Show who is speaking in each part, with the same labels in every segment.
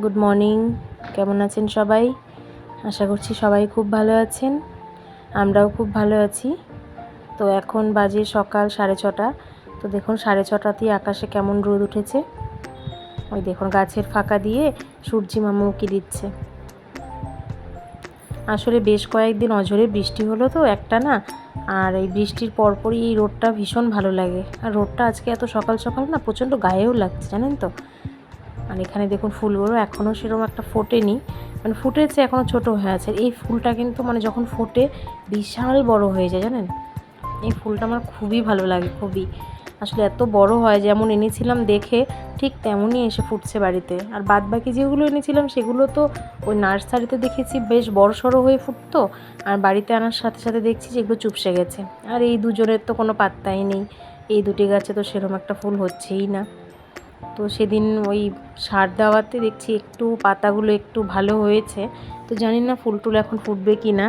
Speaker 1: Good morning কেমন আছেন সবাই? আশা করছি সবাই খুব ভালো আছেন। আমরাও খুব ভালো আছি। তো এখন বাজে সকাল সাড়ে ছটা। তো দেখুন, সাড়ে ছটাতেই আকাশে কেমন রোদ উঠেছে। ওই দেখুন, গাছের ফাঁকা দিয়ে সূর্যি মামা উকি দিচ্ছে। আসলে বেশ কয়েকদিন অঝরে বৃষ্টি হলো তো একটা না। আর এই বৃষ্টির পরপরই এই রোডটা ভীষণ ভালো লাগে। আর রোডটা আজকে এত সকাল সকাল না, প্রচণ্ড গায়েও লাগছে, জানেন তো? আর এখানে দেখুন ফুলগুলো এখনও সেরকম একটা ফোটেনি। মানে ফুটেছে এখনও ছোট হয়ে আছে। এই ফুলটা কিন্তু মানে যখন ফোটে, বিশাল বড় হয়ে যায়, জানেন? এই ফুলটা আমার খুবই ভালো লাগে, খুবই। আসলে এত বড় হয়, যেমন এনেছিলাম দেখে, ঠিক তেমনই এসে ফুটছে বাড়িতে। আর বাদ বাকি যেগুলো এনেছিলাম, সেগুলো তো ওই নার্সারিতে দেখেছি বেশ বড় সড়ো হয়ে ফুটতো। আর বাড়িতে আনার সাথে সাথে দেখছি যে এগুলো চুপসে গেছে। আর এই দুজনের তো কোনো পাত্তাই নেই। এই দুটি গাছে তো সেরকম একটা ফুল হচ্ছেই না। তো সেদিন ওই সার দেওয়াতে দেখছি একটু পাতাগুলো একটু ভালো হয়েছে। তো জানি না ফুল টুল এখন ফুটবে কি না।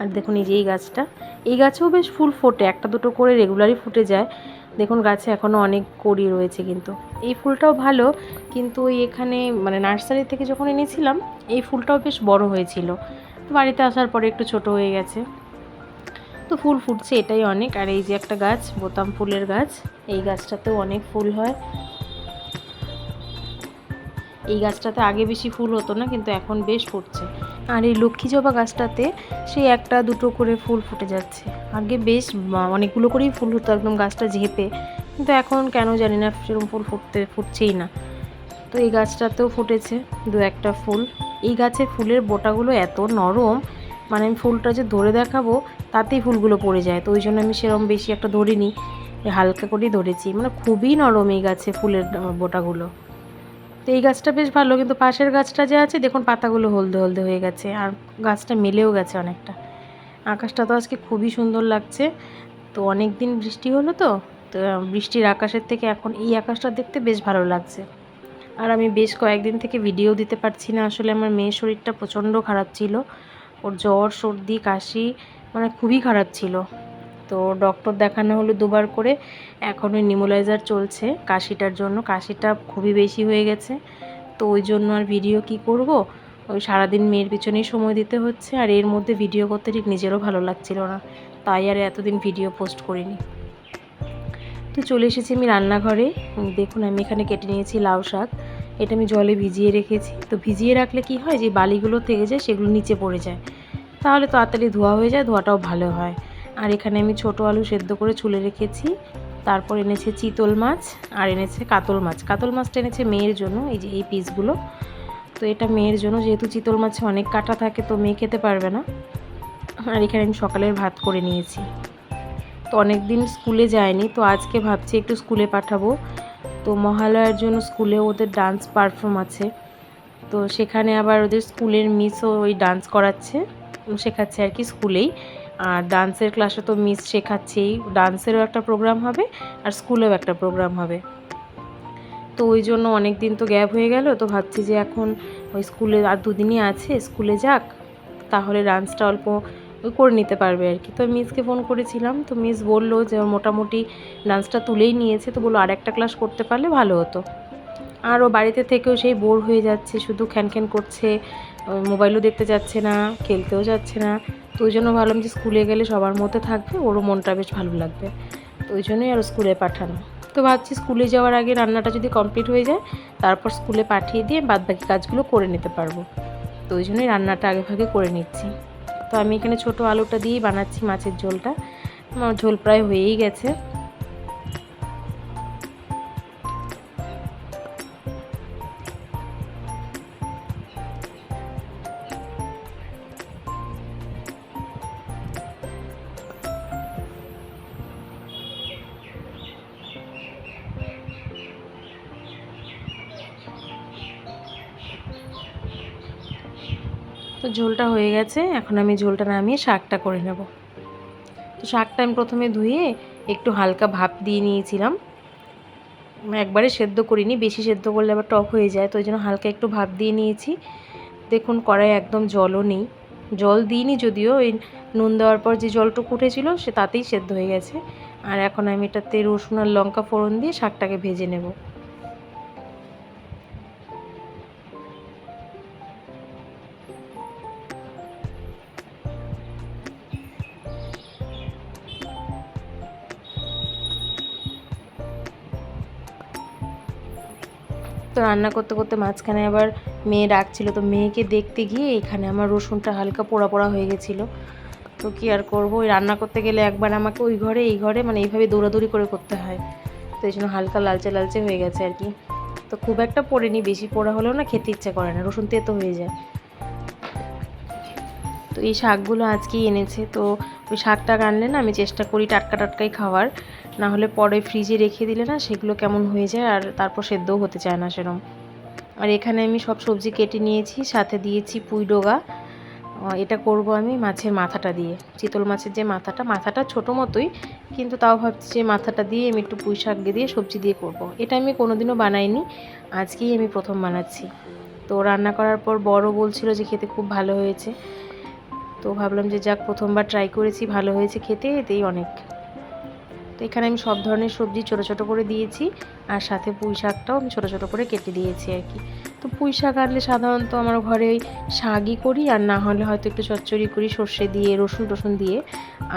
Speaker 1: আর দেখুন এই যে এই গাছটা। এই গাছেও বেশ ফুল ফোটে, একটা দুটো করে রেগুলারই ফুটে যায়। দেখুন গাছে এখনও অনেক কড়ি রয়েছে কিন্তু। এই ফুলটাও ভালো, কিন্তু ওই এখানে মানে নার্সারি থেকে যখন এনেছিলাম, এই ফুলটাও বেশ বড় হয়েছিল। তো বাড়িতে আসার পরে একটু ছোট হয়ে গেছে। তো ফুল ফুটছে এটাই অনেক। আর এই যে একটা গাছ, বোতাম ফুলের গাছ, এই গাছটাতেও অনেক ফুল হয়। এই গাছটাতে আগে বেশি ফুল হতো না, কিন্তু এখন বেশ ফুটছে। আর এই লক্ষ্মী জবা গাছটাতে সেই একটা দুটো করে ফুল ফুটে যাচ্ছে। আগে বেশ অনেকগুলো করেই ফুল হতো একদম গাছটা ঝেপে। কিন্তু এখন কেন জানি না সেরকম ফুল ফুটতে, ফুটছেই না। তো এই গাছটাতেও ফুটেছে দু একটা ফুল। এই গাছে ফুলের বোটাগুলো এত নরম মানে আমি ফুলটা যে ধরে দেখাবো, তাতেই ফুলগুলো পড়ে যায়। তো ওই জন্য আমি সেরকম বেশি একটা ধরিনি, হালকা করেই ধরেছি। মানে খুবই নরম এই গাছে ফুলের বোটাগুলো। তো এই গাছটা বেশ ভালো, কিন্তু পাশের গাছটা যে আছে, দেখুন পাতাগুলো হলদে হলদে হয়ে গেছে আর গাছটা মেলেও গেছে অনেকটা। আকাশটা তো আজকে খুবই সুন্দর লাগছে। তো অনেক দিন বৃষ্টি হলো তো তো বৃষ্টির আকাশের থেকে এখন এই আকাশটা দেখতে বেশ ভালো লাগছে। আর আমি বেশ কয়েকদিন থেকে ভিডিও দিতে পারছি না, আসলে আমার মেয়ের শরীরটা প্রচণ্ড খারাপ ছিল। ওর জ্বর, সর্দি, কাশি মানে খুবই খারাপ ছিল। তো ডক্টর দেখানো হলো দুবার করে। এখন ওই নিমোলাইজার চলছে কাশিটার জন্য। কাশিটা খুবই বেশি হয়ে গেছে। তো ওই জন্য আর ভিডিও কি করব? ওই সারাদিন মেয়ের পিছনেই সময় দিতে হচ্ছে আর এর মধ্যে ভিডিও করতে ঠিক নিজেরও ভালো লাগছিল না। তাই আর এতদিন ভিডিও পোস্ট করিনি। তো চলে এসেছি আমি রান্নাঘরে। দেখুন আমি এখানে কেটে নিয়েছি লাউ শাক। এটা আমি জলে ভিজিয়ে রেখেছি। তো ভিজিয়ে রাখলে কি হয়? যে বালিগুলো থেকে যায় সেগুলো নিচে পড়ে যায়। তাহলে তাড়াতাড়ি ধোয়া হয়ে যায়, ধোয়াটাও ভালো হয়। আর এখানে আমি ছোট আলু সেদ্ধ করে চুলে রেখেছি। তারপর এনেছে চিতল মাছ আর এনেছে কাতল মাছ। কাতল মাছটা এনেছে মেয়ের জন্য, এই যে এই পিসগুলো। তো এটা মেয়ের জন্য, যেহেতু চিতল মাছে অনেক কাটা থাকে, তো মেয়ে খেতে পারবে না। আর এখানে আমি সকালের ভাত করে নিয়েছি। তো অনেক দিন স্কুলে যায়নি, তো আজকে ভাবছি একটু স্কুলে পাঠাবো। তো মহালয়ার জন্য স্কুলে ওদের ডান্স পারফর্ম আছে। তো সেখানে আবার ওদের স্কুলের মিসও ওই ডান্স করাচ্ছে শেখাচ্ছে আর কি স্কুলেই। আর ডান্সের ক্লাসে তো মিস শেখাচ্ছেই। ডান্সেরও একটা প্রোগ্রাম হবে আর স্কুলেও একটা প্রোগ্রাম হবে। তো ওই জন্য অনেক দিন তো গ্যাপ হয়ে গেল, তো ভাবছি যে এখন ওই স্কুলে আর দুদিনই আছে, স্কুলে যাক, তাহলে ডান্সটা অল্প করে নিতে পারবে আর কি। তো মিসকে ফোন করেছিলাম, তো মিস বলল যে মোটামুটি ডান্সটা তুলেই নিয়েছে, তো বলল আর একটা ক্লাস করতে পারলে ভালো হতো। আর ও বাড়িতে থেকেও সেই বোর হয়ে যাচ্ছে, শুধু খ্যান খ্যান করছে, মোবাইলও দেখতে যাচ্ছে না, খেলতেও যাচ্ছে না। তো ওই জন্য ভাবলাম যে স্কুলে গেলে সবার মধ্যে থাকবে, ওরও মনটা বেশ ভালো লাগবে। তো ওই জন্যই আর স্কুলে পাঠানো। তো ভাবছি স্কুলে যাওয়ার আগে রান্নাটা যদি কমপ্লিট হয়ে যায়, তারপর স্কুলে পাঠিয়ে দিয়ে বাদবাকি কাজগুলো করে নিতে পারব। তো ওই জন্যই রান্নাটা আগে ভাগে করে নিচ্ছি। তো আমি এখানে ছোট আলুটা দিয়েই বানাচ্ছি মাছের ঝোলটা। আমার ঝোল প্রায় হয়েই গেছে। তো ঝোলটা হয়ে গেছে, এখন আমি ঝোলটা নামিয়ে শাকটা করে নেব। তো শাকটা আমি প্রথমে ধুয়ে একটু হালকা ভাপ দিয়ে নিয়েছিলাম। একবারে সেদ্ধ করিনি, বেশি সেদ্ধ করলে আবার টক হয়ে যায়, তো ওই জন্য হালকা একটু ভাপ দিয়ে নিয়েছি। দেখুন কড়াই একদম জলও নেই। জল দিইনি যদিও ওই নুন দেওয়ার পর যে জলটুকু উঠেছিল, সে তাতেই সেদ্ধ হয়ে গেছে। আর এখন আমি এটাতে রসুন আর লঙ্কা ফোড়ন দিয়ে শাকটাকে ভেজে নেব। তো রান্না করতে করতে মাঝখানে আবার মেয়ে ডাকছিল। তো মেয়েকে দেখতে গিয়ে এখানে আমার রসুনটা হালকা পোড়া পোড়া হয়ে গেছিল। তো কী আর করব? ওই রান্না করতে গেলে একবার আমাকে ওই ঘরে, এই ঘরে মানে এইভাবে দৌড়াদৌড়ি করে করতে হয়। তো এই জন্য হালকা লালচে লালচে হয়ে গেছে আর কি। তো খুব একটা পড়েনি, বেশি পোড়া হলেও না খেতে ইচ্ছা করে না, রসুন তেতো হয়ে যায়। তো এই শাকগুলো আজকেই এনেছে। তো ওই শাকটা আনলে না আমি চেষ্টা করি টাটকা টাটকাই খাওয়ার। না হলে পরে ফ্রিজে রেখে দিলে না সেগুলো কেমন হয়ে যায় আর তারপর সেদ্ধও হতে চায় না সেরম। আর এখানে আমি সব সবজি কেটে নিয়েছি, সাথে দিয়েছি পুঁই ডোগা। এটা করব আমি মাছের মাথাটা দিয়ে। চিতল মাছের যে মাথাটা মাথাটা ছোটো মতোই, কিন্তু তাও ভাবছি যে মাথাটা দিয়ে আমি একটু পুঁই শাক দিয়ে সবজি দিয়ে করব। এটা আমি কোনোদিনও বানাইনি, আজকেই আমি প্রথম বানাচ্ছি। তো রান্না করার পর বড় বলছিল যে খেতে খুব ভালো হয়েছে। তো ভাবলাম যে যাক, প্রথমবার ট্রাই করেছি, ভালো হয়েছে খেতে, এতেই অনেক। তো এখানে আমি সব ধরনের সবজি ছোট ছোট করে দিয়েছি, আর সাথে পুঁই শাকটাও আমি ছোট ছোট করে কেটে দিয়েছি আর কি। তো পুঁই শাক আনলে সাধারণত আমার ঘরে ওই শাকই করি, আর না হলে হয়তো একটু চচ্চড়ি করি, সর্ষে দিয়ে, রসুন টসুন দিয়ে।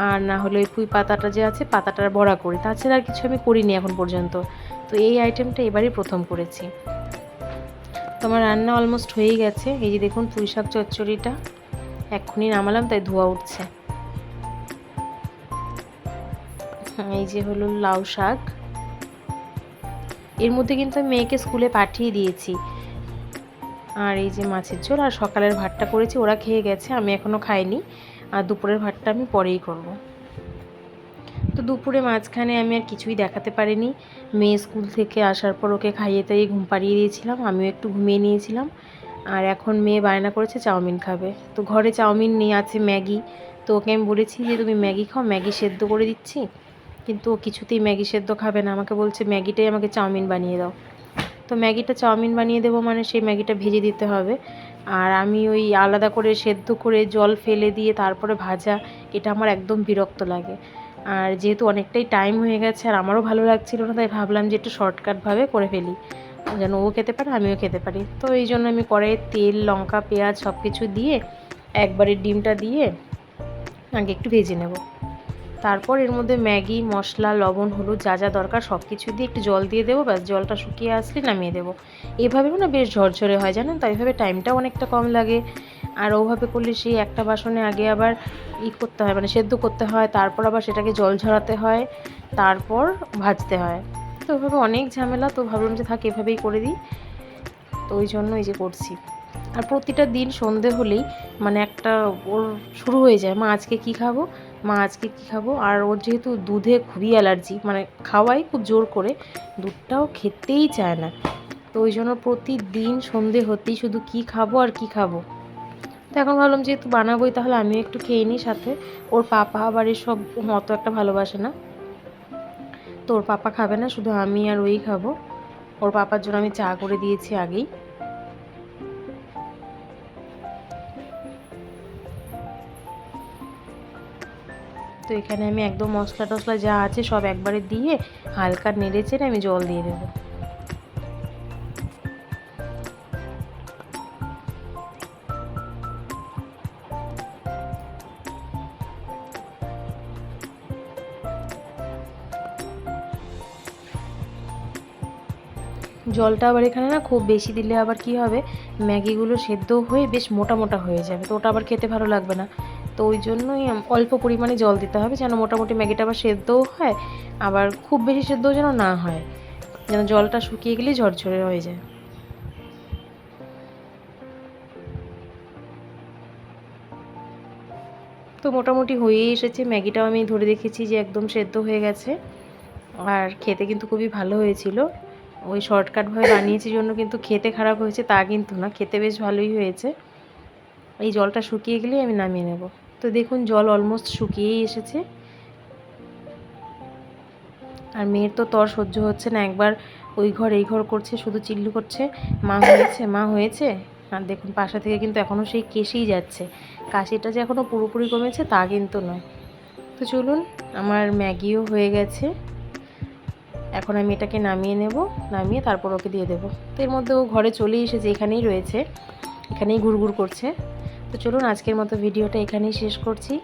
Speaker 1: আর না হলে ওই পুঁই পাতাটা যে আছে, পাতাটার বড়া করি। তাছাড়া আর কিছু আমি করিনি এখন পর্যন্ত। তো এই আইটেমটা এবারই প্রথম করেছি। তোমার রান্না অলমোস্ট হয়েই গেছে। এই যে দেখুন পুঁই শাক চচ্চড়িটা। এক্ষুনি নামালাম, তাই ধোয়া উঠছে। এই যে হলো লাউ শাক। এর মধ্যে কিন্তু আমি মেয়েকে স্কুলে পাঠিয়ে দিয়েছি। আর এই যে মাছের ঝোল, আর সকালের ভাতটা করেছি, ওরা খেয়ে গেছে, আমি এখনও খাইনি। আর দুপুরের ভাতটা আমি পরেই করব। তো দুপুরে মাঝখানে আমি আর কিছুই দেখাতে পারিনি। মেয়ে স্কুল থেকে আসার পর ওকে খাইয়ে তাইয়ে ঘুম পাড়িয়ে দিয়েছিলাম, আমিও একটু ঘুমিয়ে নিয়েছিলাম। আর এখন মেয়ে বায়না করেছে, চাউমিন খাবে। তো ঘরে চাউমিন নিয়ে আছে ম্যাগি। তো ওকে আমি বলেছি যে, তুমি ম্যাগি খাও, ম্যাগি সেদ্ধ করে দিচ্ছি। কিন্তু ও কিছুতেই ম্যাগি সেদ্ধ খাবে না। আমাকে বলছে, ম্যাগিটাই আমাকে চাউমিন বানিয়ে দাও। তো ম্যাগিটা চাউমিন বানিয়ে দেবো মানে সেই ম্যাগিটা ভেজে দিতে হবে। আর আমি ওই আলাদা করে সেদ্ধ করে জল ফেলে দিয়ে তারপরে ভাজা, এটা আমার একদম বিরক্ত লাগে। আর যেহেতু অনেকটাই টাইম হয়ে গেছে, আর আমারও ভালো লাগছিল না, তাই ভাবলাম যে একটু শর্টকাটভাবে করে ফেলি। যেন ও খেতে পারে, আমিও খেতে পারি। তো এই জন্য আমি কড়াইয়ে তেল, লঙ্কা, পেঁয়াজ সব কিছু দিয়ে একবারে ডিমটা দিয়ে আগে একটু ভেজে নেব। তারপর এর মধ্যে ম্যাগি, মশলা, লবণ, হলুদ যা যা দরকার সব কিছু দিয়ে একটু জল দিয়ে দেবো, ব্যাস জলটা শুকিয়ে আসলে নামিয়ে দেবো। এভাবেও না বেশ ঝরঝরে হয় জানেন তো এইভাবে টাইমটাও অনেকটা কম লাগে। আর ওভাবে করলে সেই একটা বাসনে আগে আবার ই করতে হয় মানে সেদ্ধ করতে হয়, তারপর আবার সেটাকে জল ঝরাতে হয়, তারপর ভাজতে হয়। তো ওইভাবে অনেক ঝামেলা, তো ভাবলাম যে থাক, এভাবেই করে দিই। তো ওই জন্য এই যে করছি। আর প্রতিটা দিন সন্ধে হলেই মানে একটা ওর শুরু হয়ে যায়, মা, আজকে কি খাব? মা, আজকে কী খাব? আর ওর যেহেতু দুধে খুবই অ্যালার্জি মানে খাওয়াই খুব জোর করে, দুধটাও খেতেই চায় না। তো ওই জন্য প্রতিদিন সন্ধে হতেই শুধু কি খাব আর কি খাব। তো এখন ভাবলাম, যেহেতু বানাবোই, তাহলে আমিও একটু খেয়ে নিই সাথে। ওর পাপা আবার এসব অত একটা ভালোবাসে না। তো ওর পাপা খাবে না, শুধু আমি আর ওই খাব। ওর পাপার জন্য আমি চা করে দিয়েছি আগেই। তো এখানে আমি একদম মশলা টশলা যা আছে সব একবারে দিয়ে হালকা নেড়ে চেড়ে আমি জল দিয়ে দেবো। জলটা আবার এখানে না খুব বেশি দিলে আবার কি হবে? ম্যাগিগুলো সেদ্ধ হয়ে বেশ মোটা মোটা হয়ে যাবে। তো ওটা আবার খেতে ভালো লাগবে না। তো ওই জন্যই অল্প পরিমাণে জল দিতে হবে যেন মোটামুটি ম্যাগিটা আবার সেদ্ধও হয়, আবার খুব বেশি সেদ্ধও যেন না হয়। যেন জলটা শুকিয়ে গেলেই ঝরঝরে হয়ে যায়। তো মোটামুটি হয়েই এসেছে। ম্যাগিটাও আমি ধরে দেখেছি যে একদম সেদ্ধ হয়ে গেছে। আর খেতে কিন্তু খুবই ভালো হয়েছিল। ওই শর্টকাটভাবে বানিয়েছি জন্য কিন্তু খেতে খারাপ হয়েছে, তা কিন্তু না, খেতে বেশ ভালোই হয়েছে। এই জলটা শুকিয়ে গেলেই আমি নামিয়ে নেব। তো দেখুন, জল অলমোস্ট শুকিয়েই এসেছে। আর মেয়ের তো তর সহ্য হচ্ছে না, একবার ওই ঘর এই ঘর করছে, শুধু চিল্লু করছে, মা হয়েছে মা হয়েছে? আর দেখুন, পাশা থেকে কিন্তু এখনও সেই কেশেই যাচ্ছে। কাশিটা যে এখনও পুরোপুরি কমেছে তা কিন্তু নয়। তো চলুন, আমার ম্যাগিও হয়ে গেছে। এখন আমি এটাকে নামিয়ে নেব, নামিয়ে তারপর ওকে দিয়ে দেবো। তো এর মধ্যে ও ঘরে চলেই এসেছে, এখানেই রয়েছে, এখানেই ঘুরঘুর করছে। তো চলুন আজকের মতো ভিডিওটা এখানেই শেষ করছি।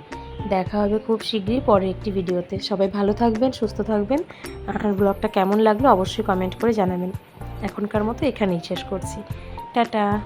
Speaker 1: দেখা হবে খুব শীঘ্রই পরের একটি ভিডিওতে। সবাই ভালো থাকবেন, সুস্থ থাকবেন, আর ব্লগটা কেমন লাগল অবশ্যই কমেন্ট করে জানাবেন। এখনকার মতো এখানেই শেষ করছি। টাটা!